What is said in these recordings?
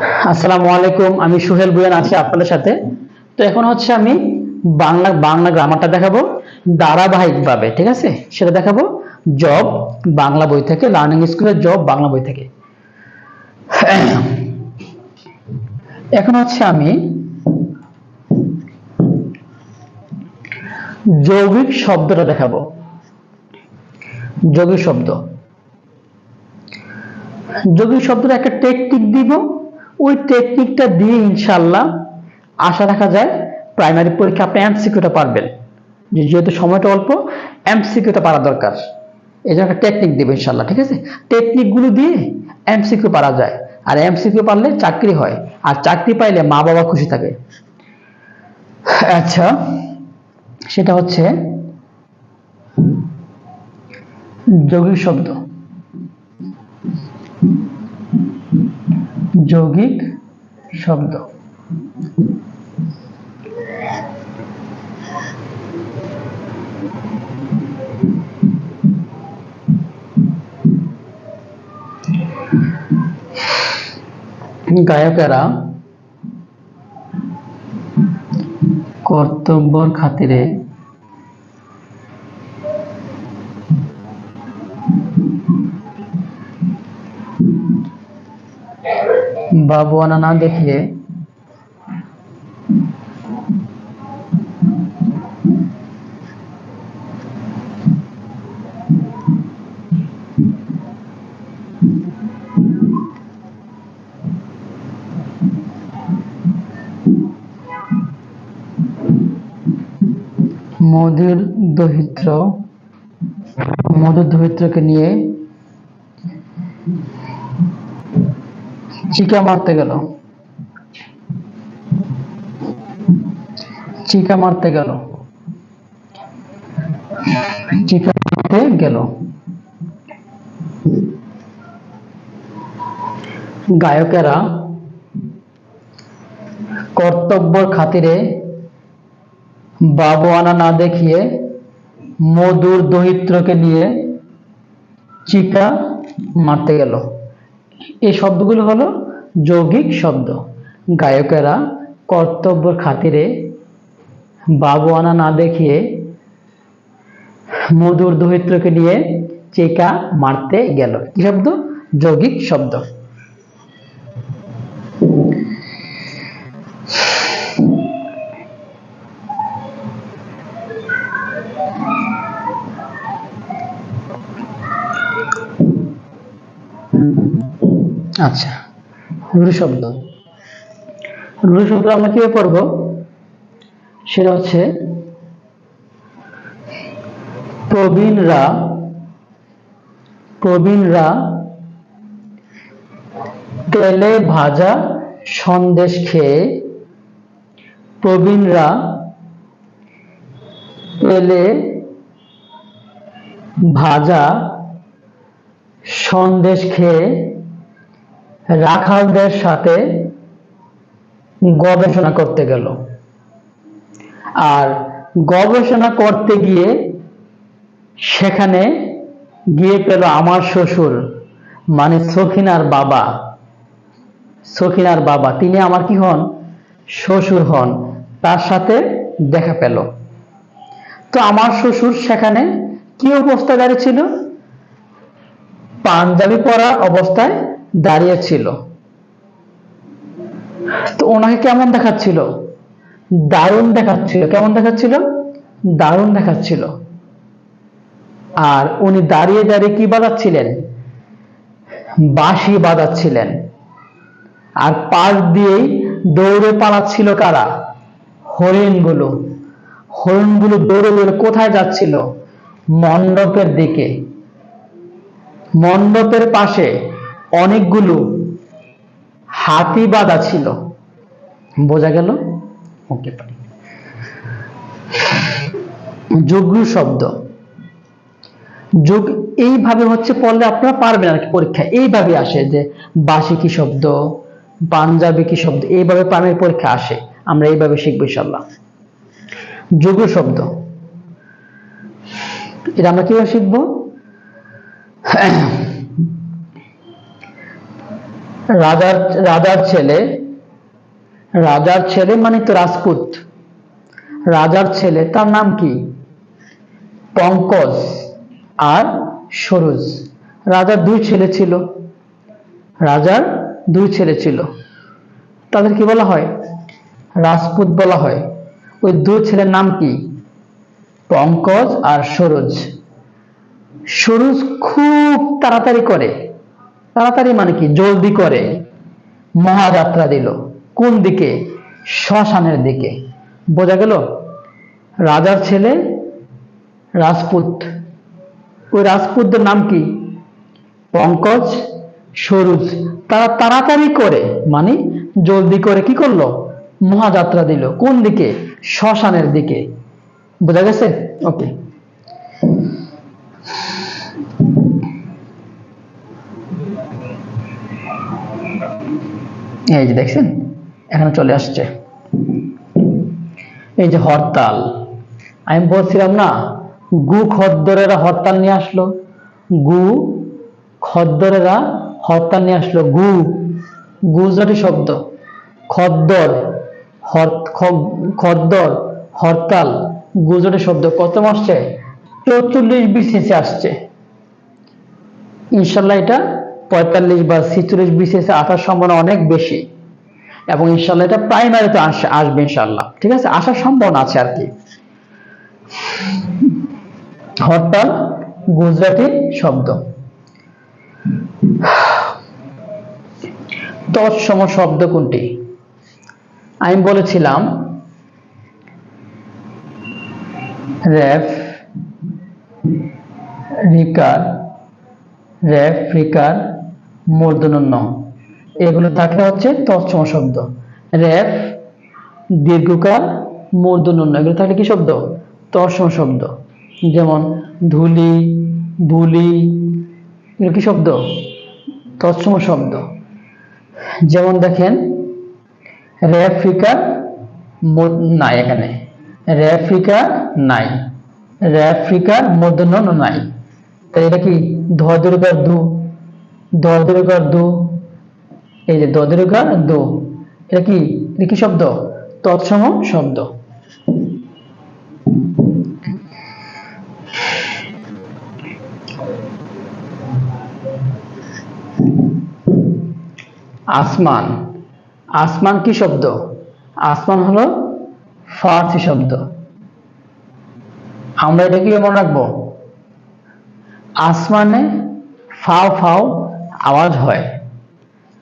আসসালামু আলাইকুম, আমি সুহেল বুয়ান আছি আপনাদের সাথে। তো এখন হচ্ছে আমি বাংলা বাংলা গ্রামারটা দেখাবো ধারাবাহিকভাবে, ঠিক আছে? সেটা দেখাবো জব, বাংলা বই থেকে লার্নিং স্কুলের জব, বাংলা বই থেকে। এখন হচ্ছে আমি যৌগিক শব্দটা দেখাবো। যৌগিক শব্দ। যৌগিক শব্দটা একটা টেকনিক দিব। ওই টেকনিকটা দিয়ে ইনশাল্লাহ আশা রাখা যায় প্রাইমারি পরীক্ষা আপনি এমসিকিউটা পারবেন। যেহেতু সময়টা অল্প এমসিকিউটা পারা দরকার। এই জন্য একটা টেকনিক দেবে ইনশাল্লাহ ঠিক আছে? টেকনিকগুলো দিয়ে এমসিকিউ পারা যায়। আর এমসিকিউ পারলে চাকরি হয়। আর চাকরি পাইলে মা বাবা খুশি থাকে। আচ্ছা সেটা হচ্ছে যৌগিক শব্দ। যৌগিক শব্দ। গায়কেরা কর্তব্যর খাতিরে বাবুয়ানা না দেখিয়ে মধুর দরিদ্র মধুর দরিদ্রকে নিয়ে চিকা মারতে গেল। চিকা মারতে গেল। চিকা মারতে গেল। গায়কেরা কর্তব্যর খাতিরে বাবুয়ানা না দেখিয়ে মধুর দরিদ্রকে নিয়ে চিকা মারতে গেল। এই শব্দগুলো হলো যৌগিক শব্দ। গায়কেরা কর্তব্যর খাতিরে বাবুয়ানা না দেখিয়ে মধুর দহিত্রকে নিয়ে চেকা মারতে গেল। কি শব্দ? যৌগিক শব্দ। আচ্ছা রুড়ি শব্দ। রুড়ি শব্দ আমরা কীভাবে পড়ব? সেটা হচ্ছে, প্রবীণরা প্রবীণরা তেলে ভাজা সন্দেশ খেয়ে, প্রবীণরা তেলে ভাজা সন্দেশ খেয়ে রাখালদের সাথে গবেষণা করতে গেল। আর গবেষণা করতে গিয়ে সেখানে গিয়ে পেল আমার শ্বশুর মানে সখিনার বাবা। সখিনার বাবা, তিনি আমার কি হন? শ্বশুর হন। তার সাথে দেখা পেল। তো আমার শ্বশুর সেখানে কি অবস্থায় দাঁড়িয়েছিল পাঞ্জাবি পরা অবস্থায় দাঁড়িয়ে ছিল। তো ওনাকে কেমন দেখাচ্ছিল? দারুণ দেখাচ্ছিল। কেমন দেখাচ্ছিল? দারুণ দেখাচ্ছিল। আর উনি দাঁড়িয়ে দাঁড়িয়ে কি বাজাচ্ছিলেন? বাঁশি বাজাচ্ছিলেন। আর পাশ দিয়েই দৌড়ে পালাচ্ছিল কারা? হরিণগুলো। হরিণগুলো দৌড়ে দৌড়ে কোথায় যাচ্ছিল? মণ্ডপের দিকে। মণ্ডপের পাশে অনেকগুলো হাতি বাঁধা ছিল। বোঝা গেল? ওকে শব্দ। যুগ এইভাবে হচ্ছে পড়লে আপনারা পারবেন আর কি পরীক্ষা। এইভাবে আসে যে বাসি কি শব্দ, পাঞ্জাবি কি শব্দ, এইভাবে প্রাণের পরীক্ষা আসে। আমরা এইভাবে শিখব ইনশাল্লাহ যুগ শব্দ। এটা আমরা কীভাবে শিখব? রাজার রাজার ছেলে রাজার ছেলে মানে তো রাজপুত। রাজার ছেলে, তার নাম কি? পঙ্কজ আর সরোজ। রাজার দুই ছেলে ছিল। রাজার দুই ছেলে ছিল। তাদের কি বলা হয়? রাজপুত বলা হয়। ওই দুই ছেলের নাম কি? পঙ্কজ আর সরোজ। সরোজ খুব তাড়াতাড়ি করে। তাড়াতাড়ি মানে কি? জলদি করে মহাযাত্রা দিল। কোন দিকে? শ্মশানের দিকে। বোঝা গেল? রাজার ছেলে রাজপুত। ওই রাজপুতদের নাম কি? পঙ্কজ, সরুজ। তারা তাড়াতাড়ি করে মানে জলদি করে কি করল? মহাযাত্রা দিল। কোন দিকে? শ্মশানের দিকে। বোঝা গেছে? ওকে। এই যে দেখছেন, এখানে চলে আসছে। এই যে হরতাল, আমি বলছিলাম না, গু খদ্দরেরা হরতাল নিয়ে আসলো, গু খদ্দরেরা হরতাল নিয়ে আসলো, গু গুজরাটি শব্দ, খদ্দর খদ্দর, হরতাল গুজরাটি শব্দ, কত আসছে চৌচল্লিশ বিসিএসে আসছে। ইনশাল্লাহ এটা পঁয়তাল্লিশ বা ছিচল্লিশ বিসিএসে আসার সম্ভাবনা অনেক বেশি। এবং ইনশাল্লাহ এটা প্রাইমারিতে আস- আসবে ইনশাল্লাহ। ঠিক আছে? আসার সম্ভাবনা আছে আর কি। হরতাল, গুজরাটি শব্দ। তৎসম শব্দ কোনটি? আমি বলেছিলাম, রেফ, রিকার রেফ, রিকার মূর্ধন্য এগুলো থাকে হচ্ছে তৎসম শব্দ। রেফ, দীর্ঘকাল মূর্ধন্য এগুলো থাকলে কি শব্দ? তৎসম শব্দ। যেমন ধুলি বুলি এগুলো কি শব্দ? তৎসম শব্দ। যেমন দেখেন রেফ্রিকার নাই এখানে। রেফ্রিকার নাই। রেফ্রিকার মধ্যন্য নাই। তাই এটা কি ধদরকার দু ধদরকার দু এই যে ধদরকার দু এটা কি? কি শব্দ? তৎসম শব্দ। আসমান। আসমান কি শব্দ? আসমান হলো ফার্সি শব্দ। আমরা এটা কি মনে রাখব? আসমানে ফাও ফাও আওয়াজ হয়।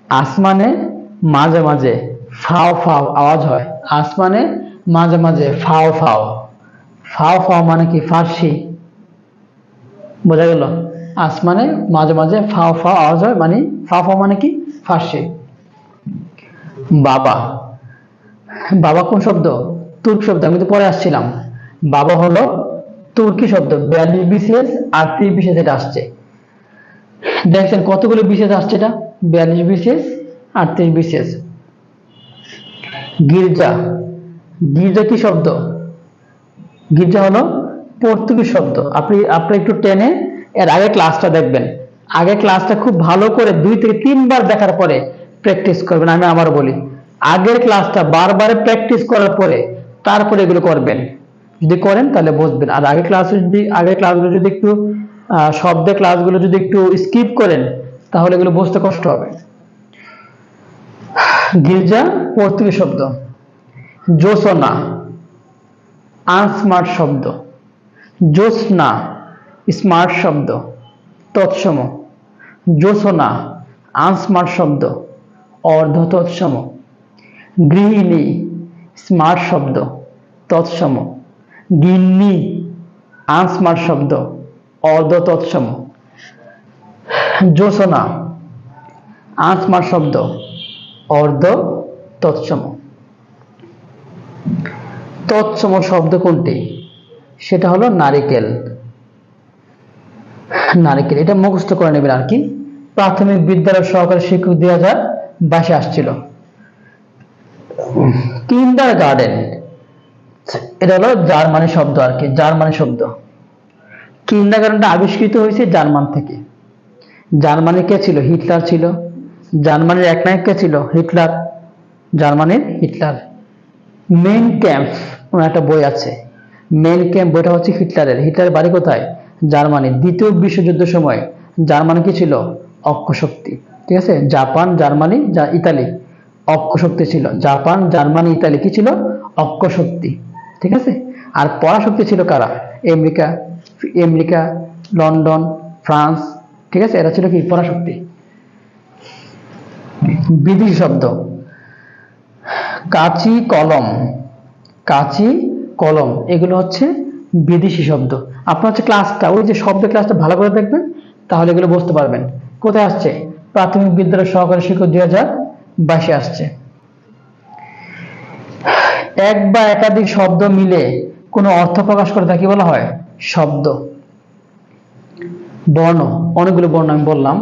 আসমানে মাঝে মাঝে ফাও ফাও আওয়াজ হয়। আসমানে মাঝে মাঝে ফাও ফাও। ফাও ফাও মানে কি ফার্সি? বোঝা গেল? আসমানে মাঝে মাঝে ফাও ফাও আওয়াজ হয় মানে ফাও ফাও মানে কি? ফার্সি। বাবা। বাবা কোন শব্দ? তুর্ক শব্দ। আমি তো পরে আসছিলাম। বাবা হলো তুর্কি শব্দ। বিয়াল্লিশ বিশেষ আর ত্রিশ বিশেষ এটা আসছে। দেখছেন কতগুলো বিশেষ আসছে এটা? বিয়াল্লিশ বিশেষ, আটত্রিশ বিশেষ। গির্জা। গির্জা কি শব্দ? গির্জা হলো পর্তুগিজ শব্দ। আপনি আপনি একটু টেনে এর আগে ক্লাসটা দেখবেন। আগে ক্লাসটা খুব ভালো করে দুই থেকে তিনবার দেখার পরে প্র্যাকটিস করবেন, আমি আবার বলি। আগের ক্লাসটা বারবার প্র্যাকটিস করার পরে তারপরে এগুলো করবেন। যদি করেন তাহলে বুঝবেন আর আগে ক্লাসে যদি, আগের ক্লাসগুলো যদি একটু শব্দের ক্লাসগুলো যদি একটু স্কিপ করেন, তাহলে এগুলো বুঝতে কষ্ট হবে। গির্জা পর্তুগিজ শব্দ। জোসনা আনস্মার্ট শব্দ। জ্যোৎস্না, স্মার্ট শব্দ। তৎসম। জ্যোৎস্না, আনস্মার্ট শব্দ। অর্ধ তৎসম গৃহিণী, স্মার্ট শব্দ। তৎসম। গিন্নি, আনস্মার্ট শব্দ। অর্ধ তৎসম জ্যোৎস্না আনস্মার্ট শব্দ। অর্ধ তৎসম তৎসম শব্দ কোনটি? সেটা হলো নারিকেল। নারিকেল, এটা মুখস্থ করে নেবেন আর কি। প্রাথমিক বিদ্যালয় সহকারী শিক্ষক দুই হাজার বাইশে আসছিল। কিন্ডার গার্ডেন এটা হলো জার্মানি শব্দ আর কি, জার্মানি শব্দ। কিন্ডার গার্ডেনটা আবিষ্কৃত হয়েছে জার্মান থেকে। জার্মানি কে ছিল? হিটলার ছিল। জার্মানির এক নায়ক কে ছিল? হিটলার। জার্মানির হিটলার। মেন ক্যাম্প একটা বই আছে। মেন ক্যাম্প বইটা হচ্ছে হিটলারের। হিটলারের বাড়ি কোথায়? জার্মানি দ্বিতীয় বিশ্বযুদ্ধের সময়। জার্মানি কি ছিল? অক্ষশক্তি। ঠিক আছে? Japan, Germany Italy. অক্ষশক্তি ছিল। জাপান, জার্মানি, ইতালি কি ছিল? অক্ষশক্তি। ঠিক আছে? আর পরাশক্তি ছিল কারা? আমেরিকা। আমেরিকা, লন্ডন, ফ্রান্স, ঠিক আছে? এরা ছিল কি? পরাশক্তি। বিদেশি শব্দ। কাঁচি কলম। কাঁচি কলম। এগুলো হচ্ছে বিদেশি শব্দ। আপনার হচ্ছে ক্লাসটা ওই যে শব্দ ক্লাসটা ভালো করে দেখবেন, তাহলে এগুলো বুঝতে পারবেন। কোথায় আসছে? প্রাথমিক বিদ্যালয় সহকারী শিক্ষক দুই হাজার বাইশে আসছে। এক বা একাধিক শব্দ মিলে কোনো অর্থ প্রকাশ করে তাকে বলা হয়? শব্দ। বর্ণ, অনেকগুলো বর্ণ আমি বললাম।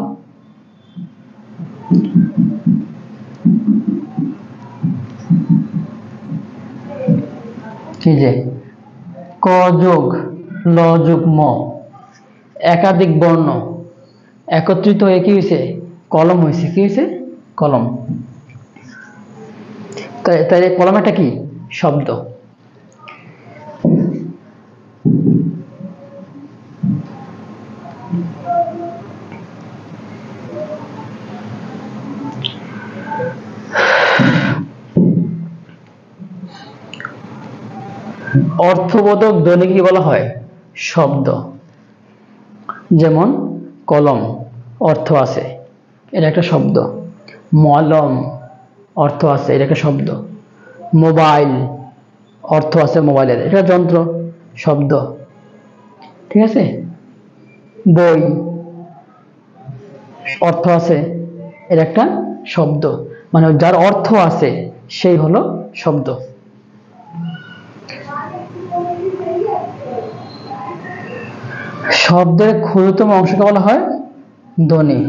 কি যে, ক যোগ, ল যোগ ম, একাধিক বর্ণ, একত্রিত হয়ে কি হয়েছে কলম হয়েছে কি হয়েছে কলম। তাই কলম একটা কি? শব্দ। অর্থবোধক ধ্বনি কি বলা হয়? শব্দ। যেমন, কলম, অর্থ আছে, এটা একটা শব্দ। মলম, অর্থ আছে, এটা একটা শব্দ। মোবাইল, অর্থ আছে মোবাইলের, এটা যন্ত্র, শব্দ। ঠিক আছে? বই, অর্থ আছে, এটা একটা শব্দ। মানে যার অর্থ আছে, সেই হলো শব্দ। শব্দের ক্ষুদ্রতম অংশকে বলা হয় ধ্বনি।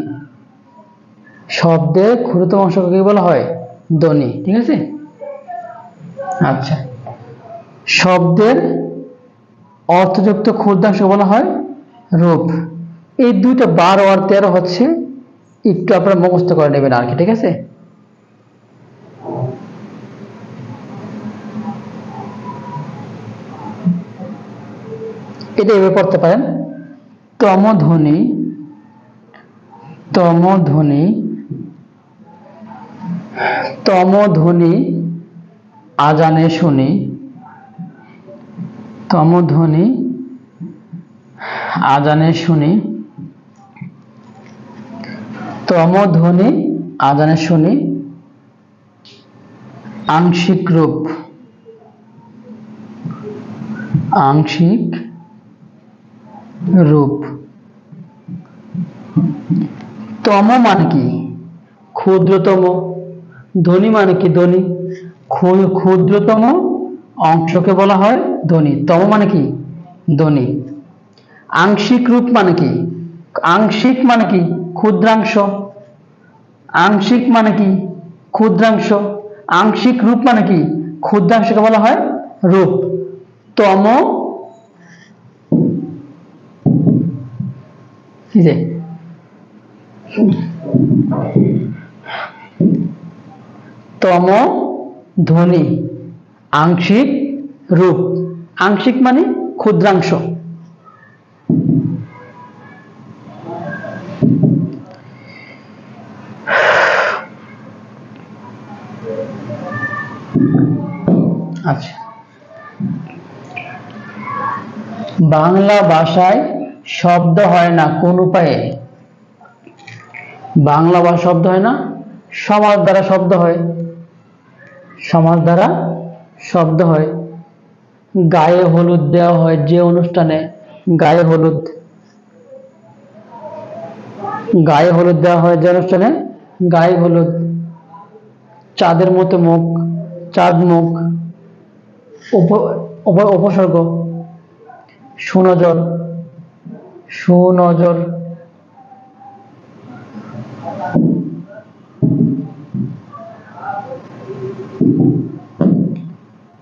শব্দের ক্ষুদ্রতম অংশকে বলা হয় ধ্বনি, ঠিক আছে? আচ্ছা। শব্দের অর্থযুক্ত ক্ষুদ্রাংশ বলা হয় রূপ। এই দুইটা বারো আর তেরো হচ্ছে একটু আপনারা মুখস্থ করে নেবেন আর কি, ঠিক আছে? এটা এভাবে পড়তে পারেন। তমধ্বনি তমধ্বনি তমধ্বনি আজানে শুনি তমধ্বনি আজানে শুনি তমধ্বনি আজানে শুনি আংশিক রূপ আংশিক রূপ। তম মানে কি? ক্ষুদ্রতম। ধ্বনি মানে কি ক্ষু- ক্ষুদ্রতম অংশকে বলা হয় ধ্বনি। তম মানে কি? ধ্বনি। আংশিক রূপ মানে কি? আংশিক মানে কি? ক্ষুদ্রাংশ। আংশিক মানে কি? ক্ষুদ্রাংশ। আংশিক রূপ মানে কি? ক্ষুদ্রাংশকে বলা হয় রূপ। তম কি যে? তম ধ্বনি আংশিক রূপ। আংশিক মানে ক্ষুদ্রাংশ। আচ্ছা। বাংলা ভাষায় শব্দ হয় না, কোন উপায়ে? বাংলা ভাষা শব্দ হয় না, সমাজ দ্বারা শব্দ হয়। সমাজ দ্বারা শব্দ হয়। গায়ে হলুদ দেওয়া হয় যে অনুষ্ঠানে, গায়ে হলুদ। গায়ে হলুদ দেওয়া হয় যে অনুষ্ঠানে, গায়ে হলুদ। চাঁদের মতো মুখ, চাঁদ মুখ। উপ- উপ- উপসর্গ। সুনজর। সুনজর।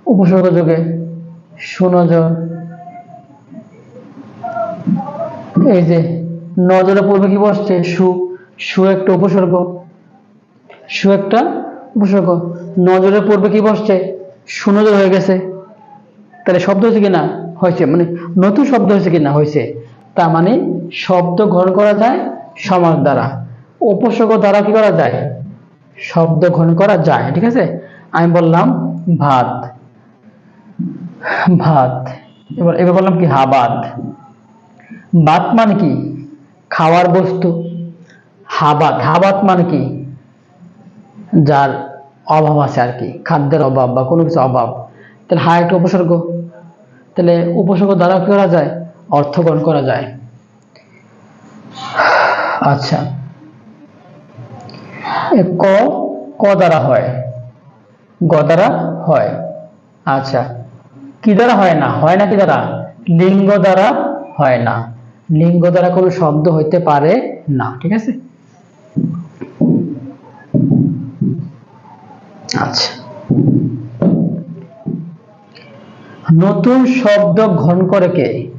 উপসর্গ যোগে সুনজর। এই যে নজরে পূর্বে কি বসছে? সু সু একটা উপসর্গ। সু একটা উপসর্গ। নজরে পড়বে কি বসছে? সুনজর হয়ে গেছে। তাহলে শব্দ হয়েছে কিনা? হয়েছে মানে নতুন শব্দ হয়েছে কিনা? হয়েছে। তার মানে শব্দ গ্রহণ করা যায় সমাজ দ্বারা। উপসর্গ দ্বারা কি করা যায়? শব্দ গ্রহণ করা যায়, ঠিক আছে? আমি বললাম ভাত। ভাত। এবার এবার বললাম কি? হাবাত ভাত। মানে কি? খাওয়ার বস্তু। হাবাত হাবাত মানে কি? যার অভাব আছে আর কি, খাদ্যের অভাব বা কোনো কিছু অভাব। তাহলে হা একটা উপসর্গ। তাহলে উপসর্গ দ্বারা কি করা যায়? অর্থগ্রহণ করা যায়। আচ্ছা। ক ক দ্বারা হয়। গ দ্বারা হয়। আচ্ছা। কি দ্বারা হয় না? হয় না কি দ্বারা? লিঙ্গ দ্বারা হয় না। লিঙ্গ দ্বারা কোনো শব্দ হইতে পারে না, ঠিক আছে? আচ্ছা। নতুন শব্দ গ্রহণ করে কে?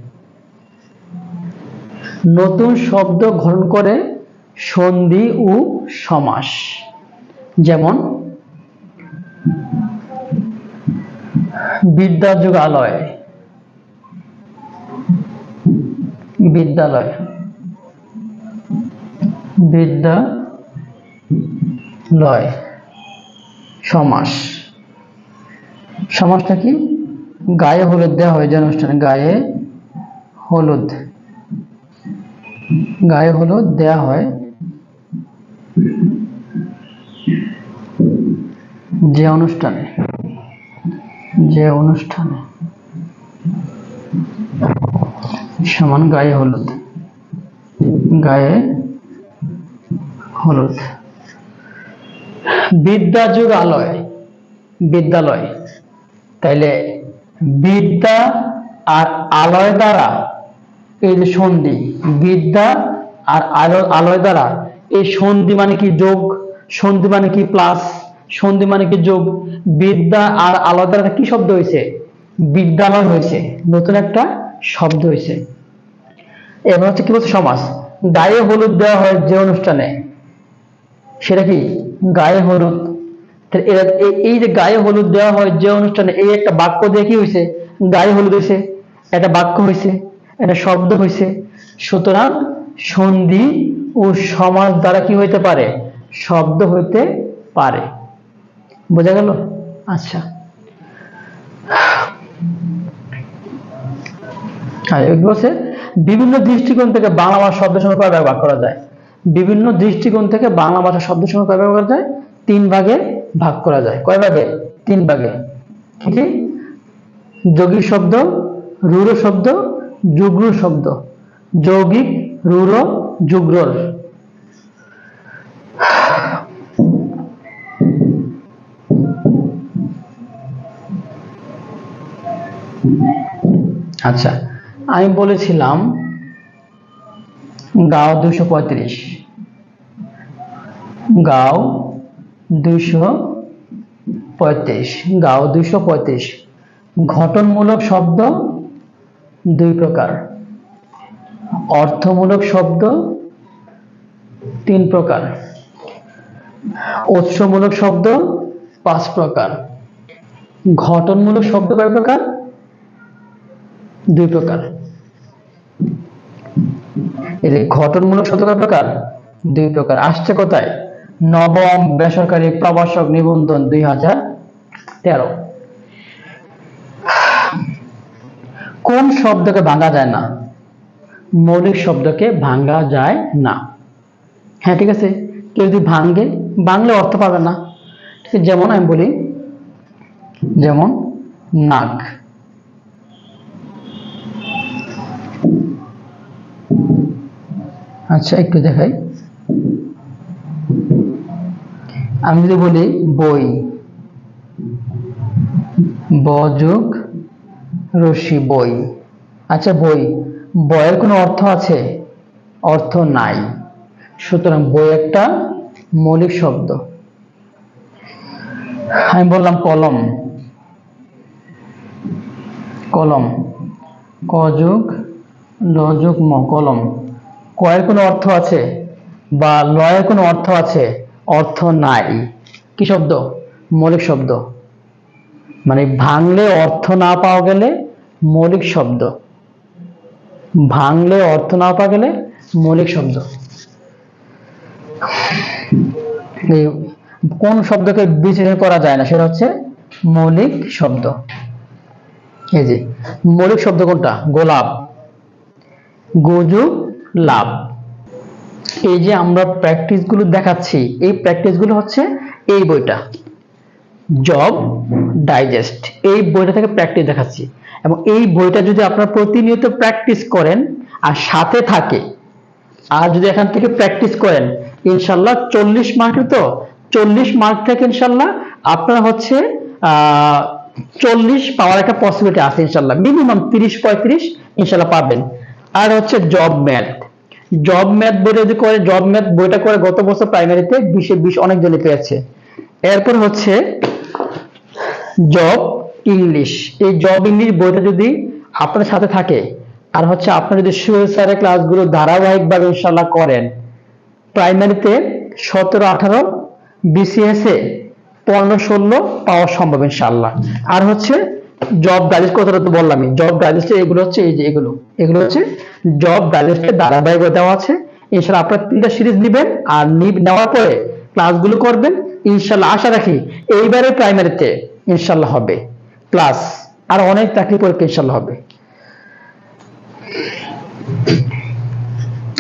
নতুন শব্দ গ্রহণ করে সন্ধি ও সমাস। যেমন, বিদ্যাযুগালয়। বিদ্যালয়। বিদ্যা লয় সমাস। সমাসটা কি? গায়ে হলুদ দেওয়া হয় যে অনুষ্ঠানে, গায়ে হলুদ। গায়ে হলুদ দেওয়া হয়। যে অনুষ্ঠানে যে অনুষ্ঠানে সমান গায়ে হলুদ গায়ে হলুদ। বিদ্যাযুগ আলয়, বিদ্যালয়। তাইলে বিদ্যা আর আলয় দ্বারা এই যে সন্ধি, বিদ্যা আর আলো- আলয় দ্বারা, এই সন্ধি মানে কি যোগ? সন্ধি মানে কি প্লাস সন্ধি মানে কি যোগ? বিদ্যা আর আলয় দ্বারা কি শব্দ হয়েছে? বিদ্যালয় হয়েছে। নতুন একটা শব্দ হয়েছে। এবার হচ্ছে কি বলছে সমাস? গায়ে হলুদ দেওয়া হয় যে অনুষ্ঠানে, সেটা কি? গায়ে হলুদ। এই যে গায়ে হলুদ দেওয়া হয় যে অনুষ্ঠানে, এই একটা বাক্য দিয়ে কি হয়েছে? গায়ে হলুদ হয়েছে। একটা বাক্য হয়েছে। একটা শব্দ হয়েছে সুতরাং সন্ধি ও সমাজ দ্বারা কি হইতে পারে? শব্দ হইতে পারে। বোঝা গেল? আচ্ছা। আর বিভিন্ন দৃষ্টিকোণ থেকে বাংলা ভাষা শব্দ কয় ভাগ করা যায়? বিভিন্ন দৃষ্টিকোণ থেকে বাংলা ভাষা শব্দ কয় ভাগ করা যায়? তিন ভাগে ভাগ করা যায়। কয় ভাগে? তিন ভাগে। কি যৌগিক শব্দ রূঢ় শব্দ যুগ্র শব্দ। যৌগিক, রূঢ়, যুগ্রর। আচ্ছা আমি বলেছিলাম গাও দুশো পঁয়ত্রিশ। গাও দুশো পঁয়ত্রিশ। গাও দুশো পঁয়ত্রিশ। ঘটনমূলক শব্দ দুই প্রকার। অর্থমূলক শব্দ, তিন প্রকার। উৎসমূলক শব্দ, পাঁচ প্রকার। ঘটনমূলক শব্দ কয় প্রকার? দুই প্রকার। ঘটনমূলক শব্দ কয় প্রকার? দুই প্রকার। আসছে কোথায়? নবম বেসরকারি প্রবাসক নিবন্ধন দুই হাজার তেরো। কোন শব্দকে ভাঙা যায় না? মৌলিক শব্দকে ভাঙা যায় না। হ্যাঁ ঠিক আছে? কেউ যদি ভাঙে বাংলে অর্থ পাবে না। ঠিক আছে? যেমন আমি বলি, যেমন নাক। আচ্ছা একটু দেখাই। আমি যদি বলি, বই। বযোগ রশি, বই। আচ্ছা বই। বইয়ের কোনো অর্থ আছে? অর্থ নাই। সুতরাং বই একটা মৌলিক শব্দ। আমি বললাম কলম। কলম। কযোগ লযোগ ম, কলম। কয়ের কোনো অর্থ আছে? বা লয়ের কোনো অর্থ আছে? অর্থ নাই। কি শব্দ? মৌলিক শব্দ। মানে ভাঙলে অর্থ না পাওয়া গেলে মৌলিক শব্দ। ভাঙলে অর্থ না পাওয়া গেলে মৌলিক শব্দ। কোন শব্দকে বিশ্লেষণ করা যায় না, সেটা হচ্ছে মৌলিক শব্দ। এই যে, মৌলিক শব্দ কোনটা? গোলাপ। গজু লাভ। এই যে আমরা প্র্যাকটিসগুলো দেখাচ্ছি, এই প্র্যাকটিসগুলো হচ্ছে এই বইটা। জব ডাইজেস্ট এই বইটা থেকে প্র্যাকটিস দেখাচ্ছি। এবং এই বইটা যদি আপনারা প্রতিনিয়ত প্র্যাকটিস করেন আর সাথে থাকে, আর যদি এখান থেকে প্র্যাকটিস করেন, ইনশাল্লাহ চল্লিশ মার্কের তো, চল্লিশ মার্ক থেকে ইনশাল্লাহ আপনার হচ্ছে চল্লিশ পাওয়ার একটা পসিবিলিটি আছে ইনশাল্লাহ। মিনিমাম তিরিশ, পঁয়ত্রিশ ইনশাল্লাহ পাবেন। আর হচ্ছে জব ম্যাথ জব ম্যাথ বইটা যদি করে জব ম্যাথ বইটা করে গত বছর প্রাইমারিতে বিশে বিশ অনেক জনে পেয়েছে। এরপর হচ্ছে জব ইংলিশ এই জব ইংলিশ বইটা যদি আপনার সাথে থাকে, আর হচ্ছে আপনার যদি সুয়েল স্যারের ক্লাসগুলো ধারাবাহিকভাবে ইনশাল্লাহ করেন প্রাইমারিতে সতেরো, আঠারো বিসিএস এ পনেরো, ষোলো পাওয়া সম্ভব ইনশাল্লাহ আর হচ্ছে জব ডাইজেস্ট কথাটা তো বললামই জব ডাইজেস্টে এগুলো হচ্ছে এই যে এগুলো। এগুলো হচ্ছে জব ডাইজেস্টের ধারাবাহিক দেওয়া আছে। ইনশাল্লাহ আপনার তিনটা সিরিজ নেবেন আর নেওয়ার পরে ক্লাসগুলো করবেন। ইনশাল্লাহ আশা রাখি এইবারে প্রাইমারিতে ইনশাল্লাহ হবে। প্লাস আর অনেক চাকরি পরীক্ষা ইনশাল্লাহ হবে।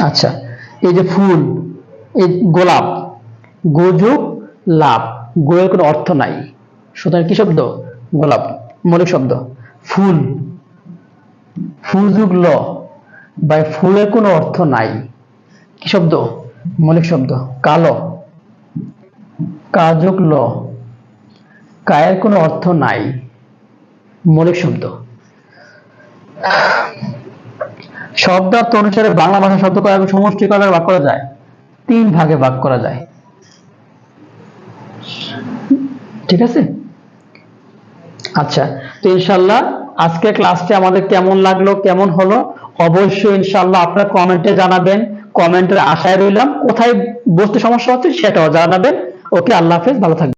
আচ্ছা এই যে ফুল, এই গোলাপ গোযোগ লাভ। গোয়ের কোনো অর্থ নাই। সুতরাং কি শব্দ? গোলাপ, মৌলিক শব্দ। ফুল ফুলযুগ ল বা ফুলের কোনো অর্থ নাই। কি শব্দ? মৌলিক শব্দ। কালো কাযোগ ল কায়ের কোনো অর্থ নাই। মৌলিক শব্দ। শব্দার্থ অনুসারে বাংলা ভাষা শব্দ করা এবং সমষ্টি করার ভাগ করা যায়। তিন ভাগে ভাগ করা যায়। ঠিক আছে? আচ্ছা তো ইনশাল্লাহ আজকে ক্লাসটি আমাদের কেমন লাগল, কেমন হলো? অবশ্যই ইনশাল্লাহ আপনারা কমেন্টে জানাবেন। কমেন্টের আশায় রইলাম। কোথায় বসতে সমস্যা হচ্ছে সেটাও জানাবেন। ওকে, আল্লাহ হাফেজ, ভালো থাকবেন।